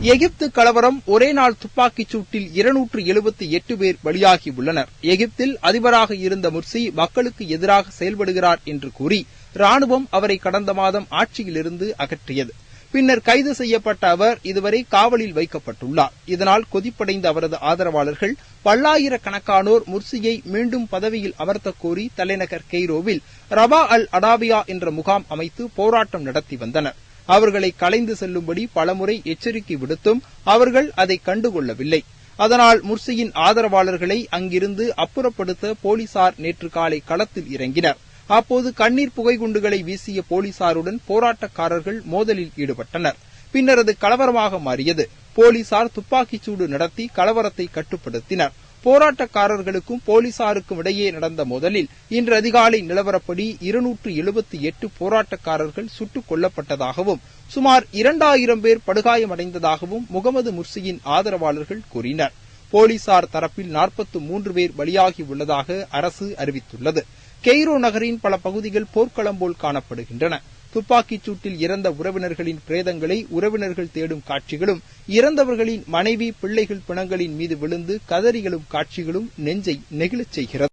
எகிப்து கலவரம் ஒரே நாள் துப்பாக்கிச் சூட்டில் இருநூற்று எழுபத்தி எட்டு பேர் பலியாகியுள்ளனர் எகிப்தில் அதிபராக இருந்த முர்சி மக்களுக்கு எதிராக செயல்படுகிறார் என்று கூறி ராணுவம் அவரை கடந்த மாதம் ஆட்சியிலிருந்து அகற்றியது. பின்னர் கைது செய்யப்பட்ட அவர் இதுவரை காவலில் வைக்கப்பட்டுள்ளார். இதனால் கொதிப்படைந்த அவரது ஆதரவாளர்கள் பல்லாயிரக்கணக்கானோர் முர்சியை மீண்டும் பதவியில் அமர்த்தக் கோரி தலைநகர் கெய்ரோவில் ரபா அல் அடாபியா என்ற முகாம் அமைத்து போராட்டம் நடத்தி வந்தனர். அவர்களை கலைந்து செல்லும்படி பலமுறை எச்சரிக்கை விடுத்தும் அவர்கள் அதை கண்டுகொள்ளவில்லை. அதனால் முர்சியின் ஆதரவாளர்களை அங்கிருந்து அப்புறப்படுத்த போலீசார் நேற்று காலை களத்தில் இறங்கினர். அப்போது கண்ணீர் புகைகுண்டுகளை வீசிய போலீசாருடன் போராட்டக்காரர்கள் மோதலில் ஈடுபட்டனர். பின்னர் அது கலவரமாக மாறியது. போலீசார் துப்பாக்கிச்சூடு நடத்தி கலவரத்தை கட்டுப்படுத்தினர். போராட்டக்காரர்களுக்கும் போலீசாருக்கும் இடையே நடந்த மோதலில் இன்று அதிகாலை நிலவரப்படி இருநூற்று எழுபத்தி எட்டு போராட்டக்காரர்கள் சுட்டுக் கொல்லப்பட்டதாகவும் சுமார் இரண்டாயிரம் பேர் படுகாயமடைந்ததாகவும் முகமது முர்சியின் ஆதரவாளர்கள் கூறினர். போலீசார் தரப்பில் நாற்பத்து மூன்று பேர் பலியாகியுள்ளதாக அரசு அறிவித்துள்ளது. கெய்ரோ நகரின் பல பகுதிகள் போர்க்களம் போல் காணப்படுகின்றன. துப்பாக்கிச் சூட்டில் இறந்த உறவினர்களின் பிரேதங்களை உறவினர்கள் தேடும் காட்சிகளும் இறந்தவர்களின் மனைவி பிள்ளைகள் பிணங்களின் மீது விழுந்து கதறி எழும் காட்சிகளும் நெஞ்சை நெகிழச் செய்கிறது.